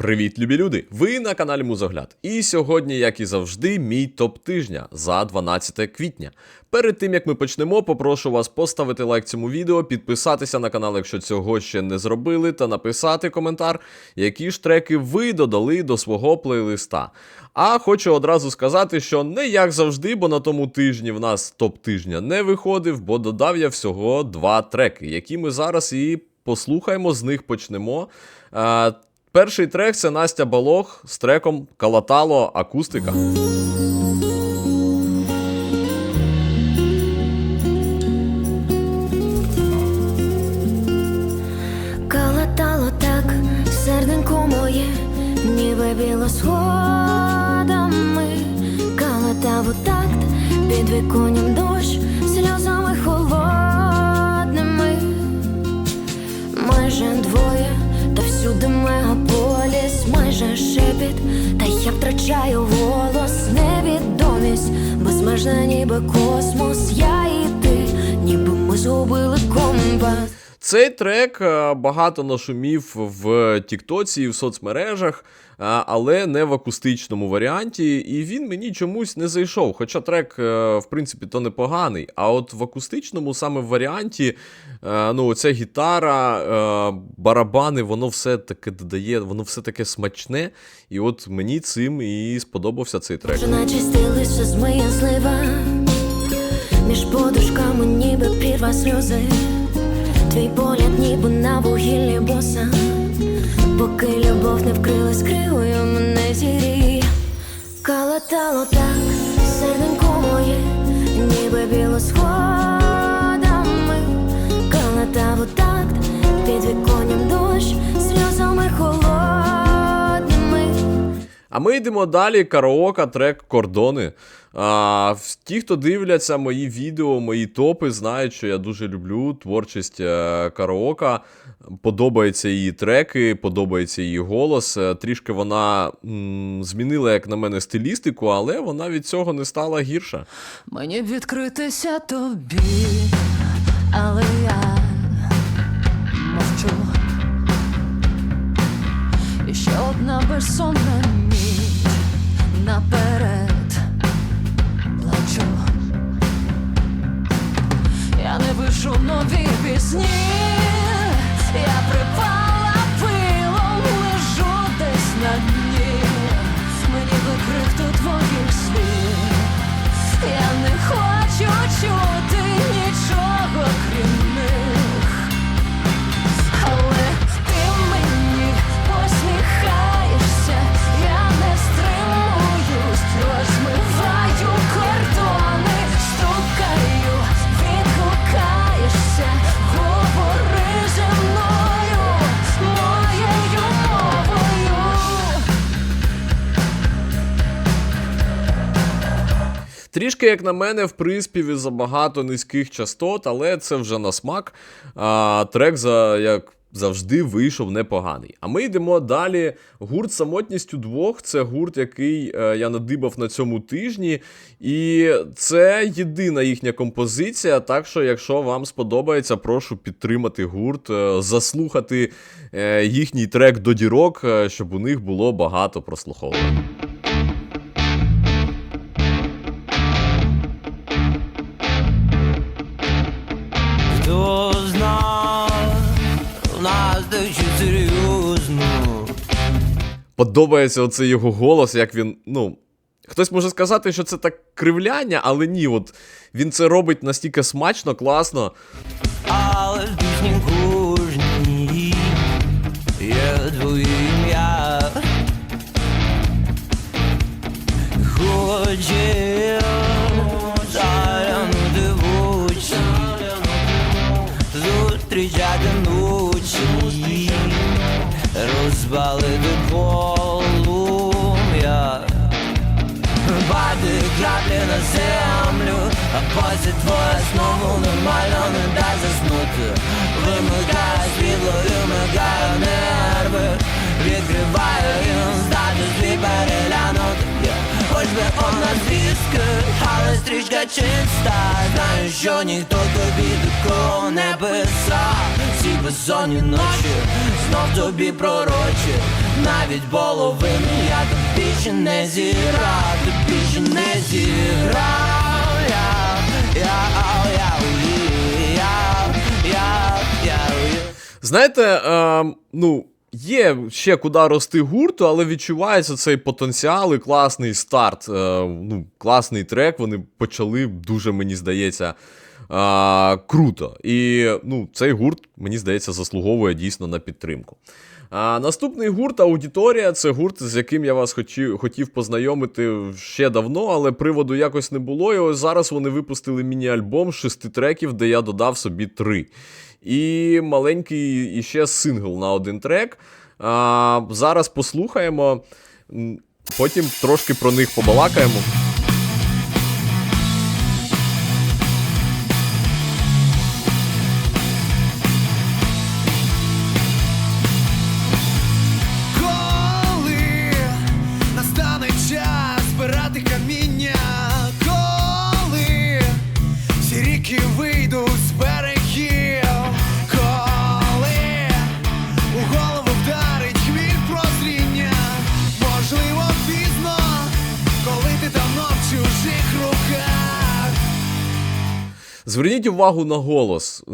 Привіт, любі люди! Ви на каналі Музогляд. І сьогодні, як і завжди, мій топ тижня за 12 квітня. Перед тим як ми почнемо, попрошу вас поставити лайк цьому відео, підписатися на канал, якщо цього ще не зробили, та написати коментар, які ж треки ви додали до свого плейлиста. А хочу одразу сказати, що не як завжди, бо на тому тижні в нас топ тижня не виходив, бо додав я всього два треки, які ми зараз і послухаємо, з них почнемо. Перший трек це Настя Балох з треком Калатало Акустика. Калатало так, серденько моє, ніби біло сходами, калатав у такт, під віконням дощ, сльозами холодними. Майже двоє, та всюди мегаполіс, майже шепіт, та я втрачаю голос, невідомість, безмежна ніби космос, я і ти, ніби ми згубили компас. Цей трек е, багато нашумів в Тіктоці і в соцмережах, е, але не в акустичному варіанті, і він мені чомусь не зайшов. Хоча трек, е, в принципі, то непоганий. А от в акустичному саме варіанті, ну, оця гітара, барабани, воно все таке додає, воно все таке смачне. І от мені цим і сподобався цей трек. Між подушками ніби прірва сльози Твій погляд ніби на вугіллі боса Поки любов не вкрилась кривою мене зірі Калатало так, серденько моє Ніби біло сходами Калатав у такт, під віконням дощ Сльозами холодними А ми йдемо далі. Караока, трек кордони. А, ті, хто дивляться мої відео, мої топи, знають, що я дуже люблю творчість е, караока. Подобаються її треки, подобається її голос. Е, Трішки вона м, змінила, як на мене, стилістику, але вона від цього не стала гірша. Мені б відкритися тобі, але я мовчу. І ще одна безсонна Трішки, як на мене, в приспіві забагато низьких частот, але це вже на смак. А, трек, за, як завжди, вийшов непоганий. А ми йдемо далі. Гурт самотністю двох це гурт, який е, я надибав на цьому тижні. І це єдина їхня композиція. Так що, якщо вам сподобається, прошу підтримати гурт, е, заслухати е, їхній трек до дірок, е, щоб у них було багато прослуховувань. Подобається оцей його голос, як він. Ну. Хтось може сказати, що це так кривляння, але ні, от він це робить настільки смачно, класно. Але пісні кожній є твоє ім'я. Хоче позі твоя знову нормально не дай заснути. Вимикає світло, вимикає нерви, відкриваю і переглянути. Хоч лише одна звістка, але стрічка чиста. Знаю, що ніхто тобі такого не писав. Ці безсонні ночі знов тобі пророчі. Навіть половину я тобі ще не зіграв, тобі ще не зіграв. Знаєте, е, ну. Є ще куди рости гурту, але відчувається цей потенціал і класний старт. Е, ну, класний трек. Вони почали дуже, мені здається, е, круто. І ну, цей гурт, мені здається, заслуговує дійсно на підтримку. А, наступний гурт Аудиторія це гурт, з яким я вас хотів, хотів познайомити ще давно, але приводу якось не було. І ось зараз вони випустили міні-альбом з шести треків, де я додав собі три. І маленький іще сингл на один трек. А, зараз послухаємо, потім трошки про них побалакаємо. Зверніть увагу на голос.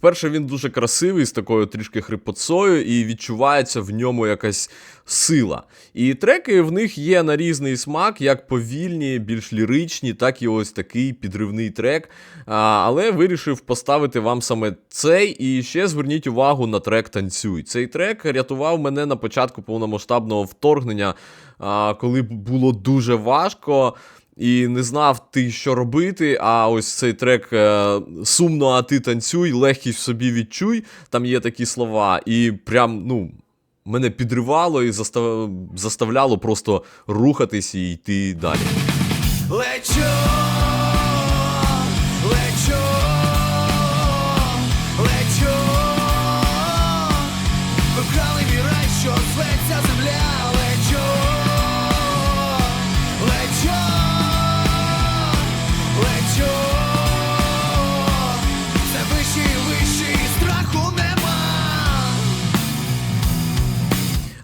Перше, він дуже красивий, з такою трішки хрипотцою, і відчувається в ньому якась сила. І треки в них є на різний смак, як повільні, більш ліричні, так і ось такий підривний трек. А, але вирішив поставити вам саме цей. І ще зверніть увагу на трек Танцюй. Цей трек рятував мене на початку повномасштабного вторгнення, а, коли було дуже важко і не знав ти, що робити. А ось цей трек е, сумно, а ти танцюй, легкість собі відчуй. Там є такі слова, і прям, ну. Мене підривало і застав... заставляло просто рухатись і йти далі. Лечу,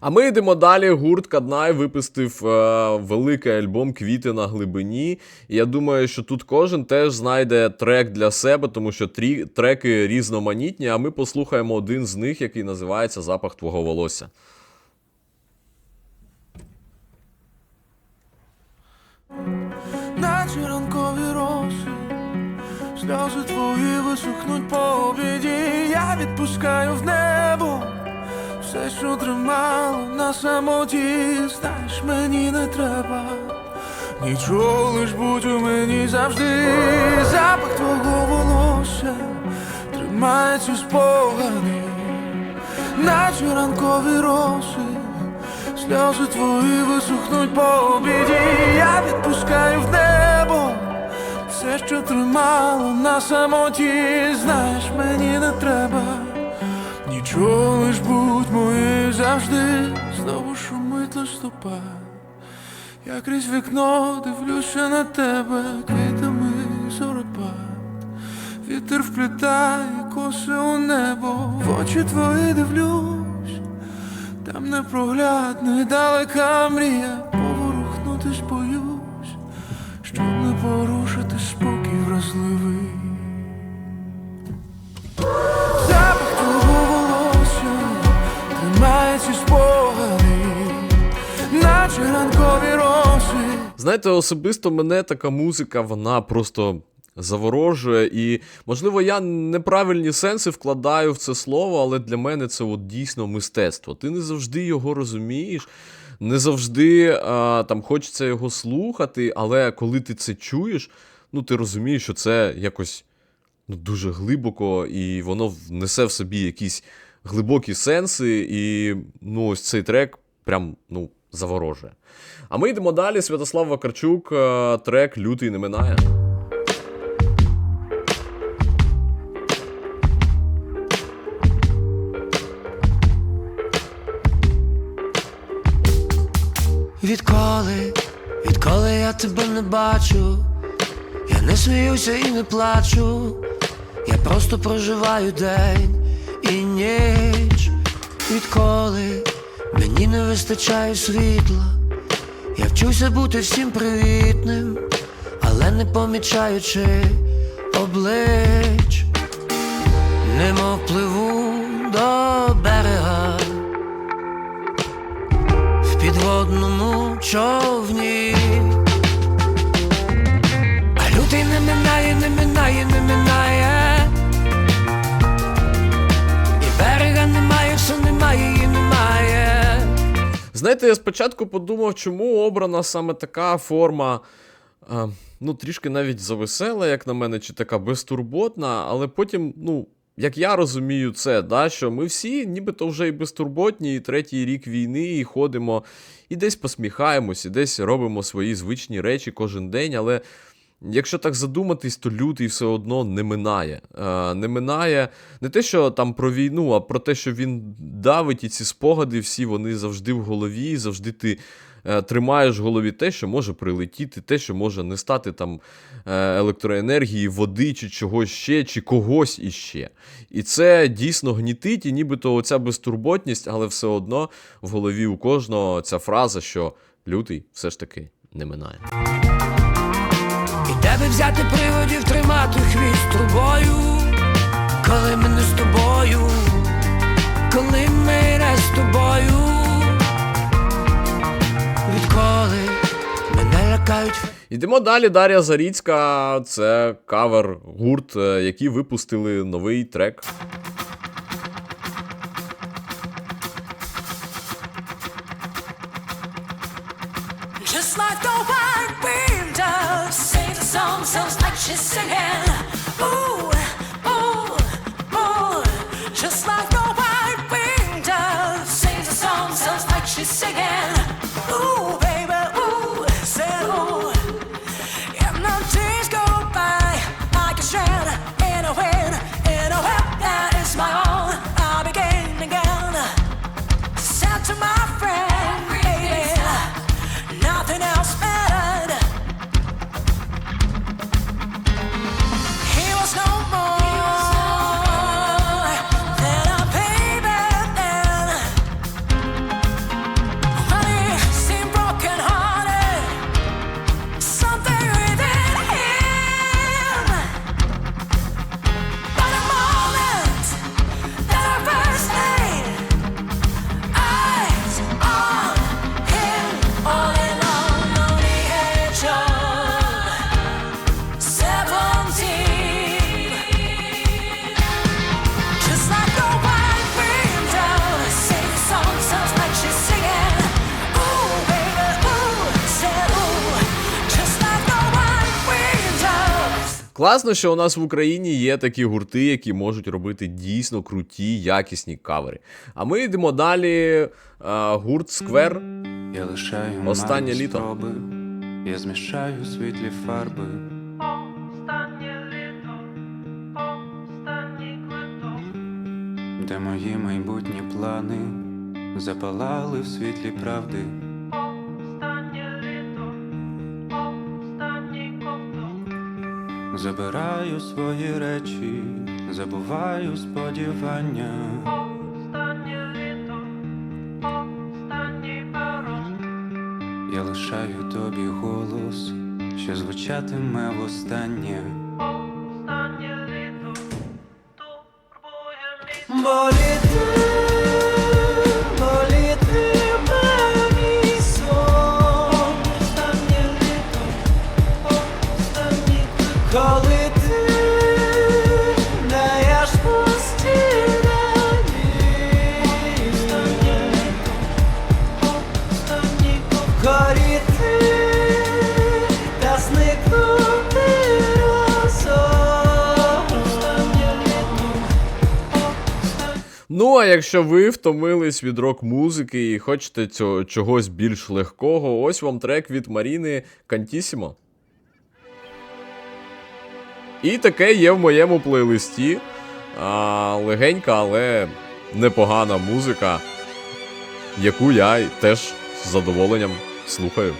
А ми йдемо далі. Гурт Каднай випустив е, великий альбом Квіти на глибині. І я думаю, що тут кожен теж знайде трек для себе, тому що трі, треки різноманітні. А ми послухаємо один з них, який називається Запах твого волосся. наче ранкові роси, сльози твої висохнуть по обіді, я відпускаю в небо все, що тримало на самоті, знаєш, мені не треба. Нічого лиш будь у мені завжди запах твого волосся тримає ці спогади, наче ранкові роси. Сльози твої висохнуть по обіді, я відпускаю в небо все, що тримало на самоті, знаєш, мені не треба, нічого лиш будь моєю завжди, знову шумить листопад. Я крізь вікно дивлюся на тебе квітами зоропад. Вітер вплітає коси у небо, в очі твої дивлюсь. Там непроглядна далека мрія, Знаєте, особисто мене така музика, вона просто заворожує. І, можливо, я неправильні сенси вкладаю в це слово, але для мене це от дійсно мистецтво. Ти не завжди його розумієш, не завжди а, там хочеться його слухати, але коли ти це чуєш, ну ти розумієш, що це якось ну, дуже глибоко, і воно несе в собі якісь глибокі сенси, і ну, ось цей трек прям ну, заворожує. А ми йдемо далі. Святослав Вакарчук, е, трек Лютий не минає. Відколи Відколи я тебе не бачу, я не сміюся і не плачу, я просто проживаю день і ніч. Відколи мені не вистачає світла, я вчуся бути всім привітним, але не помічаючи облич, немов пливу до берега. В підводному човні. Знаєте, я спочатку подумав, чому обрана саме така форма. е, ну, трішки навіть завесела, як на мене, чи така безтурботна, але потім, ну, як я розумію це, да, що ми всі нібито вже і безтурботні, і третій рік війни, і ходимо, і десь посміхаємось, і десь робимо свої звичні речі кожен день, але. Якщо так задуматись, то лютий все одно не минає. Е, не минає не те, що там про війну, а про те, що він давить, і ці спогади всі вони завжди в голові, завжди ти е, тримаєш в голові те, що може прилетіти, те, що може не стати там е, електроенергії, води, чи чогось ще, чи когось іще. І це дійсно гнітить, і нібито оця безтурботність, але все одно в голові у кожного ця фраза, що лютий все ж таки не минає. Тебе взяти приводів, тримати хвіст трубою, коли ми не з тобою, коли ми не з тобою, відколи мене лякають. Йдемо далі. Дар'я Заріцька, це кавер гурт, е, які випустили новий трек. She's singing Класно, що у нас в Україні є такі гурти, які можуть робити дійсно круті, якісні кавери. А ми йдемо далі. А, гурт Сквер. Я лишаю Останнє літо. спроби, я змішаю світлі фарби. Де мої майбутні плани запалали в світлі правди. Забираю свої речі, забуваю сподівання. Я лишаю тобі голос, що звучатиме востаннє. турбує боліти якщо ви втомились від рок-музики і хочете цього, чогось більш легкого, ось вам трек від Маріни Кантісімо. І таке є в моєму плейлисті. А, легенька, але непогана музика, яку я теж з задоволенням слухаю.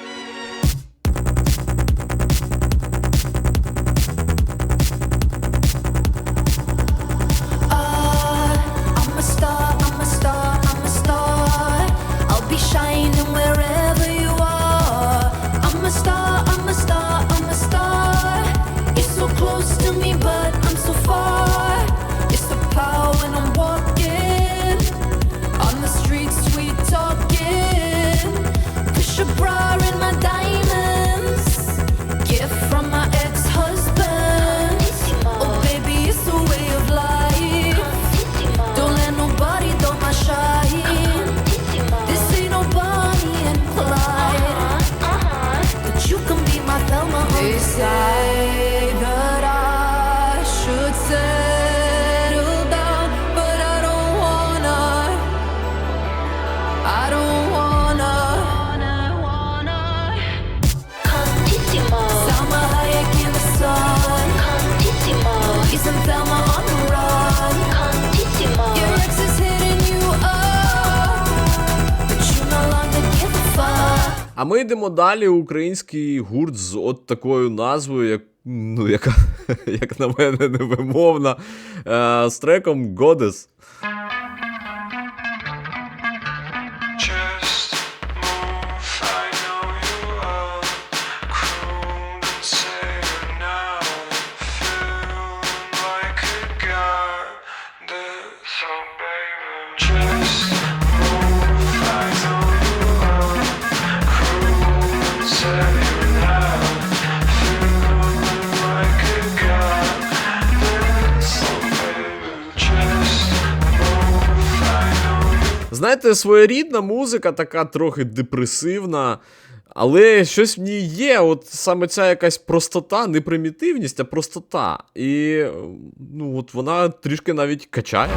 А ми йдемо далі. Український гурт з от такою назвою, як, ну, яка, як на мене, невимовна, е, з треком Goddess. Знаєте, своєрідна музика, така трохи депресивна. Але щось в ній є, от саме ця якась простота, не примітивність, а простота. І ну, от вона трішки навіть качає.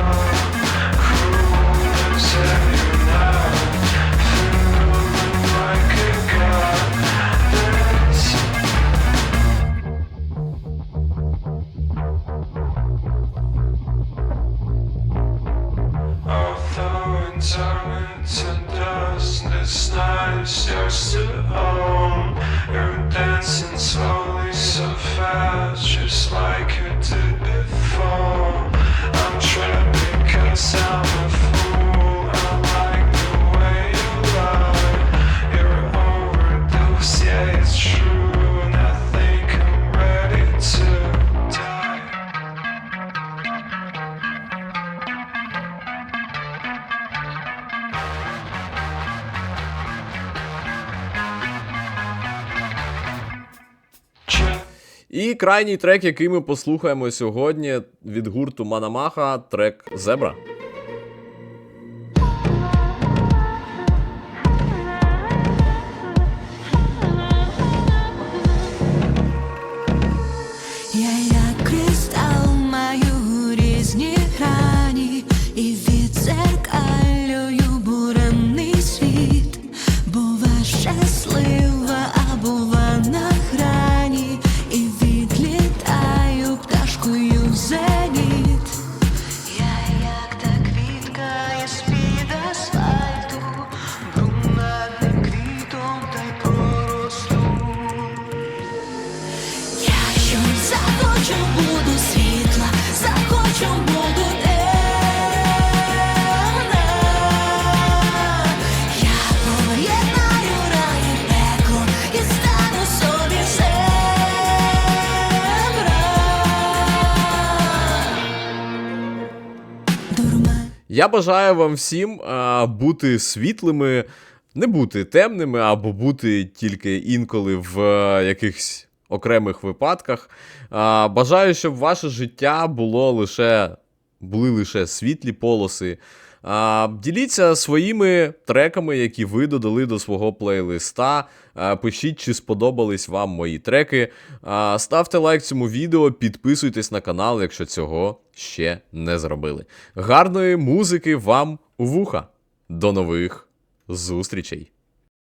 І крайній трек, який ми послухаємо сьогодні від гурту Манамаха, трек Зебра. Я бажаю вам всім а, бути світлими, не бути темними, або бути тільки інколи в а, якихось окремих випадках. А, бажаю, щоб ваше життя було лише були лише світлі полоси. А, діліться своїми треками, які ви додали до свого плейлиста. А, пишіть, чи сподобались вам мої треки. А, ставте лайк цьому відео, підписуйтесь на канал, якщо цього ще не зробили. Гарної музики вам у вуха. До нових зустрічей!